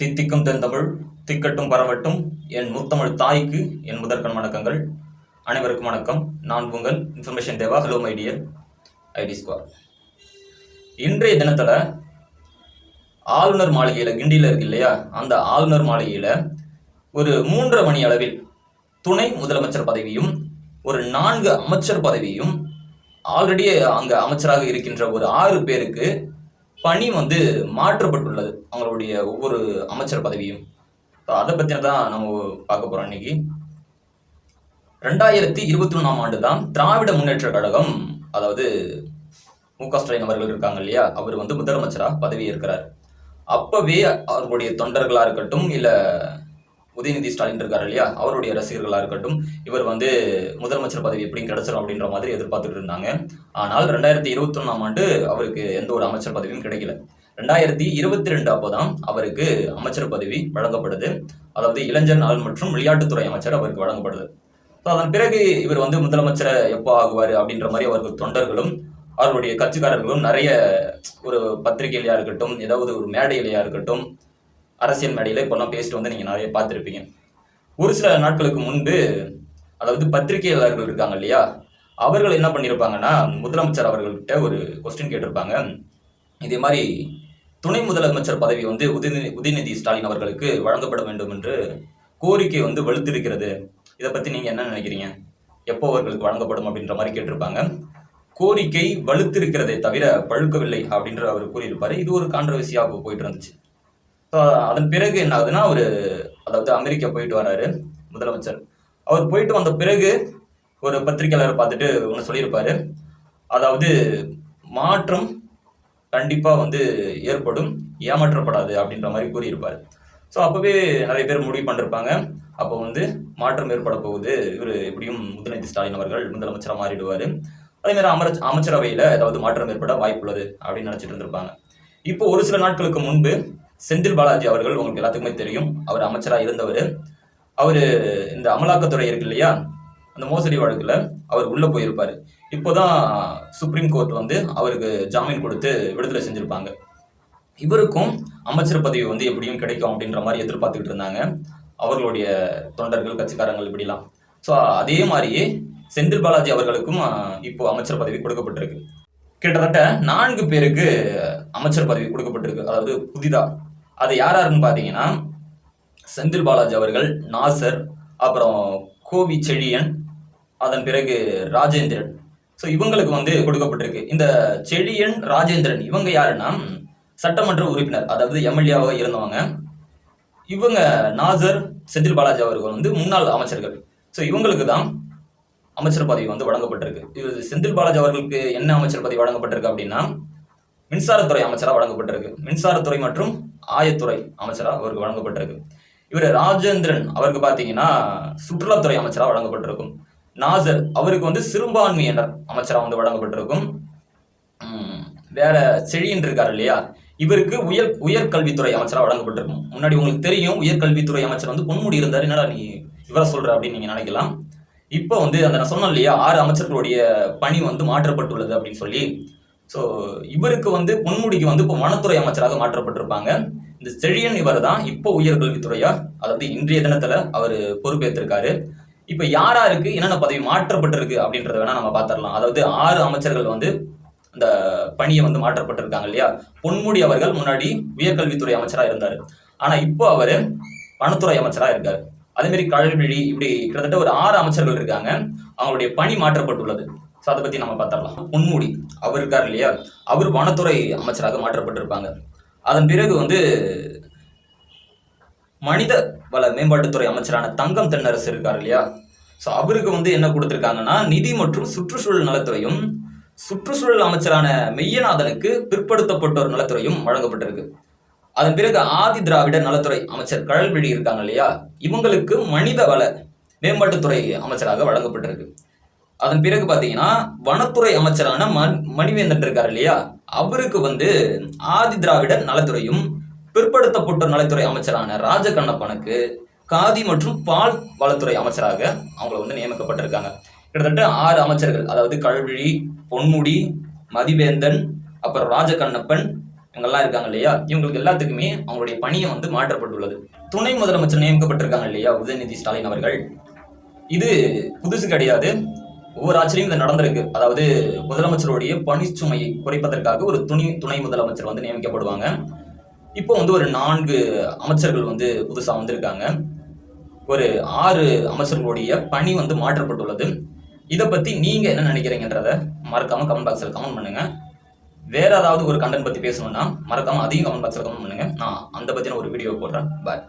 தித்திக்கும் தென்தமிழ் திக்கட்டும் பரவட்டும் என் முத்தமிழ் தாய்க்கு என் முதற்கண் வணக்கங்கள். அனைவருக்கும் வணக்கம். நான் உங்கள் information Deva. Hello my dear IT square இன்றைய தினத்தில் ஆளுநர் மாளிகையில் கிண்டியில் இருக்கு இல்லையா? அந்த ஆளுநர் மாளிகையில் ஒரு மூன்றரை மணி அளவில் துணை முதலமைச்சர் பதவியும் ஒரு நான்கு அமைச்சர் பதவியும் ஆல்ரெடி அங்கே அமைச்சராக இருக்கின்ற ஒரு ஆறு பேருக்கு பணி வந்து மாற்றப்பட்டுள்ளது. அவங்களுடைய ஒவ்வொரு அமைச்சர் பதவியும். ஸோ அதை பற்றின தான் நம்ம பார்க்க போகிறோம் இன்னைக்கு. ரெண்டாயிரத்தி இருபத்தி ஒன்றாம் ஆண்டு தான் திராவிட முன்னேற்ற கழகம் அதாவது மு க ஸ்டாலின் அவர்கள் இருக்காங்க இல்லையா அவர் வந்து முதலமைச்சராக பதவி இருக்கிறார் அப்பவே அவர்களுடைய தொண்டர்களாக இருக்கட்டும் இல்லை உதயநிதி ஸ்டாலின் இருக்காரு இல்லையா? அவருடைய ரசிகர்களாக இருக்கட்டும் இவர் வந்து முதலமைச்சர் பதவி எப்படி கிடைச்சிரும் அப்படின்ற மாதிரி எதிர்பார்த்துட்டு இருந்தாங்க. ஆனால் ரெண்டாயிரத்தி இருபத்தி ஒன்றாம் ஆண்டு அவருக்கு எந்த ஒரு அமைச்சர் பதவியும் கிடைக்கல. ரெண்டாயிரத்தி இருபத்தி ரெண்டு அப்போதான் அவருக்கு அமைச்சர் பதவி வழங்கப்படுது. அதாவது இளைஞர் நலன் மற்றும் விளையாட்டுத்துறை அமைச்சர் அவருக்கு வழங்கப்படுது. அதன் பிறகு இவர் வந்து முதலமைச்சரை எப்போ ஆகுவார் அப்படின்ற மாதிரி அவர்கள் தொண்டர்களும் அவருடைய கட்சிக்காரர்களும் நிறைய ஒரு பத்திரிகையிலையா இருக்கட்டும் ஏதாவது ஒரு மேடையிலையா இருக்கட்டும் அரசியல் மேடையில் இப்போல்லாம் பேசிட்டு வந்து நீங்கள் நிறைய பார்த்துருப்பீங்க. ஒரு சில நாட்களுக்கு முன்பு அதாவது பத்திரிகையாளர்கள் இருக்காங்க இல்லையா? அவர்கள் என்ன பண்ணியிருப்பாங்கன்னா முதலமைச்சர் அவர்கள்கிட்ட ஒரு கொஸ்டின் கேட்டிருப்பாங்க. இதே மாதிரி துணை முதலமைச்சர் பதவி வந்து உதயநிதி உதயநிதி ஸ்டாலின் அவர்களுக்கு வழங்கப்பட வேண்டும் என்று கோரிக்கை வந்து வலுத்திருக்கிறது. இதை பற்றி நீங்கள் என்ன நினைக்கிறீங்க? எப்போ அவர்களுக்கு வழங்கப்படும் அப்படின்ற மாதிரி கேட்டிருப்பாங்க. கோரிக்கை வலுத்திருக்கிறதே தவிர பழுக்கவில்லை அப்படின்ற அவர் கூறியிருப்பார். இது ஒரு கான்ட்ரவர்சியாக போயிட்டு இருந்துச்சு. அதன் பிறகு என்ன ஆகுதுன்னா அவர் அதாவது அமெரிக்கா போயிட்டு வராரு முதலமைச்சர். அவர் போயிட்டு வந்த பிறகு ஒரு பத்திரிகையாளரை பார்த்துட்டு ஒன்று சொல்லியிருப்பாரு. அதாவது மாற்றம் கண்டிப்பாக வந்து ஏற்படும் ஏமாற்றப்படாது அப்படின்ற மாதிரி கூறியிருப்பார். ஸோ அப்போவே நிறைய பேர் முடிவு பண்ணிருப்பாங்க. அப்போ வந்து மாற்றம் ஏற்பட போகுது. இவர் எப்படியும் உதயநிதி ஸ்டாலின் அவர்கள் முதலமைச்சராக மாறிடுவார். அதேமாதிரி அமர அமைச்சரவையில் ஏதாவது மாற்றம் ஏற்பட வாய்ப்புள்ளது அப்படின்னு நினச்சிட்டு இருந்திருப்பாங்க. இப்போ ஒரு சில நாட்களுக்கு முன்பு செந்தில் பாலாஜி அவர்கள் உங்களுக்கு எல்லாத்துக்குமே தெரியும். அவர் அமைச்சராக இருந்தவர். அவர் இந்த அமலாக்கத்துறை இருக்கு இல்லையா? அந்த மோசடி வழக்கில் அவர் உள்ளே போயிருப்பார். இப்போதான் சுப்ரீம் கோர்ட் வந்து அவருக்கு ஜாமீன் கொடுத்து விடுதலை செஞ்சுருப்பாங்க. இவருக்கும் அமைச்சர் பதவி வந்து எப்படியும் கிடைக்கும் அப்படின்ற மாதிரி எதிர்பார்த்துக்கிட்டு இருந்தாங்க. அவர்களுடைய தொண்டர்கள் கட்சிக்காரங்கள் இப்படிலாம். ஸோ அதே மாதிரியே செந்தில் பாலாஜி அவர்களுக்கும் இப்போ அமைச்சர் பதவி கொடுக்கப்பட்டிருக்கு. கிட்டத்தட்ட நான்கு பேருக்கு அமைச்சர் பதவி கொடுக்கப்பட்டிருக்கு. அதாவது புதிதா அது யார் யாருன்னு பார்த்தீங்கன்னா செந்தில் பாலாஜி அவர்கள் நாசர் அப்புறம் கோவி செழியன் அதன் பிறகு ராஜேந்திரன். ஸோ இவங்களுக்கு வந்து கொடுக்கப்பட்டிருக்கு. இந்த செழியன் ராஜேந்திரன் இவங்க யாருன்னா சட்டமன்ற உறுப்பினர் அதாவது எம்எல்ஏவாக இருந்தவங்க. இவங்க நாசர் செந்தில் பாலாஜி அவர்கள் வந்து முன்னாள் அமைச்சர்கள். ஸோ இவங்களுக்கு தான் அமைச்சர் பதவி வந்து வழங்கப்பட்டிருக்கு. இது செந்தில் பாலாஜி அவர்களுக்கு என்ன அமைச்சர் பதவி வழங்கப்பட்டிருக்கு அப்படின்னா மின்சாரத்துறை அமைச்சராக வழங்கப்பட்டிருக்கு. மின்சாரத்துறை மற்றும் ஆயத்துறை அமைச்சராக அவருக்கு வழங்கப்பட்டிருக்கு. இவர் ராஜேந்திரன் அவருக்கு பார்த்தீங்கன்னா சுற்றுலாத்துறை அமைச்சராக வழங்கப்பட்டிருக்கும். நாசர் அவருக்கு வந்து சிறுபான்மையினர் அமைச்சராக வந்து வழங்கப்பட்டிருக்கும். வேற செழியன் இருக்கார் இல்லையா? இவருக்கு உயர் உயர்கல்வித்துறை அமைச்சராக வழங்கப்பட்டிருக்கும். முன்னாடி உங்களுக்கு தெரியும் உயர்கல்வித்துறை அமைச்சர் வந்து பொன்முடி இருந்தார். என்னடா நீ இவரை சொல்ற அப்படின்னு நீங்க நினைக்கலாம். இப்போ வந்து அந்த நான் சொன்னேன் இல்லையா ஆறு அமைச்சர்களுடைய பணி வந்து மாற்றப்பட்டுள்ளது அப்படின்னு சொல்லி. ஸோ இவருக்கு வந்து பொன்முடிக்கு வந்து இப்போ வனத்துறை அமைச்சராக மாற்றப்பட்டிருப்பாங்க. இந்த செழியன் இவர் தான் இப்போ உயர்கல்வித்துறையார். அதாவது இன்றைய தினத்தில் அவர் பொறுப்பேற்றிருக்காரு இப்போ யார் யாருக்கு என்னென்ன பதவி மாற்றப்பட்டிருக்கு அப்படின்றத வேணால் நம்ம பார்த்துடலாம் அதாவது ஆறு அமைச்சர்கள் வந்து அந்த பணியை வந்து மாற்றப்பட்டிருக்காங்க இல்லையா? பொன்முடி அவர்கள் முன்னாடி உயர்கல்வித்துறை அமைச்சராக இருந்தார். ஆனால் இப்போ அவர் வனத்துறை அமைச்சராக இருக்கார். அதேமாரி மாதிரி கல்விழி இப்படி கிட்டத்தட்ட ஒரு ஆறு அமைச்சர்கள் இருக்காங்க. அவங்களுடைய பணி மாற்றப்பட்டுள்ளது. ஸோ அதை பற்றி நம்ம பார்த்துடலாம். பொன்முடி அவர் இருக்கார் இல்லையா? அவர் வனத்துறை அமைச்சராக மாற்றப்பட்டிருப்பாங்க. அதன் பிறகு வந்து மனித வள மேம்பாட்டுத்துறை அமைச்சரான தங்கம் தென்னரசு இருக்கார் இல்லையா? ஸோ அவருக்கு வந்து என்ன கொடுத்துருக்காங்கன்னா நிதி மற்றும் சுற்றுச்சூழல் நலத்துறையும் சுற்றுச்சூழல் அமைச்சரான மெய்யநாதனுக்கு பிற்படுத்தப்பட்டோர் நலத்துறையும் வழங்கப்பட்டிருக்கு. அதன் பிறகு ஆதி திராவிட நலத்துறை அமைச்சர் கழல்விழி இருக்காங்க இல்லையா? இவங்களுக்கு மனித வள மேம்பாட்டுத்துறை அமைச்சராக வழங்கப்பட்டிருக்கு. அதன் பிறகு பார்த்தீங்கன்னா வனத்துறை அமைச்சரான மண் மணிவேந்தன் இருக்கார் இல்லையா? அவருக்கு வந்து ஆதி திராவிட நலத்துறையும் பிற்படுத்தப்பட்ட நலத்துறை அமைச்சரான ராஜகண்ணப்பனுக்கு காதி மற்றும் பால் வளத்துறை அமைச்சராக அவங்கள வந்து நியமிக்கப்பட்டிருக்காங்க. கிட்டத்தட்ட ஆறு அமைச்சர்கள் அதாவது கழுவிழி பொன்முடி மதிவேந்தன் அப்புறம் ராஜகண்ணப்பன் இவங்கெல்லாம் இருக்காங்க இல்லையா? இவங்களுக்கு எல்லாத்துக்குமே அவங்களுடைய பணியை வந்து மாற்றப்பட்டுள்ளது. துணை முதலமைச்சர் நியமிக்கப்பட்டிருக்காங்க இல்லையா? உதயநிதி ஸ்டாலின் அவர்கள். இது புதுசு கிடையாது. ஒவ்வொரு ஆட்சியிலும் இது நடந்திருக்கு. அதாவது முதலமைச்சருடைய பணிச்சுமையை குறைப்பதற்காக ஒரு துணை துணை முதலமைச்சர் வந்து நியமிக்கப்படுவாங்க. இப்போ வந்து ஒரு நான்கு அமைச்சர்கள் வந்து புதுசாக வந்திருக்காங்க. ஒரு ஆறு அமைச்சர்களுடைய பணி வந்து மாற்றப்பட்டுள்ளது. இதை பற்றி நீங்கள் என்ன நினைக்கிறீங்கன்றத மறக்காம கமெண்ட் பாக்ஸில் கமெண்ட் பண்ணுங்க. வேற ஏதாவது ஒரு கண்டென்ட் பற்றி பேசணும்னா மறக்காம அதையும் கமெண்ட் பாக்ஸில் கமெண்ட் பண்ணுங்க. நான் அந்த பற்றின ஒரு வீடியோ போடுறேன். பாய்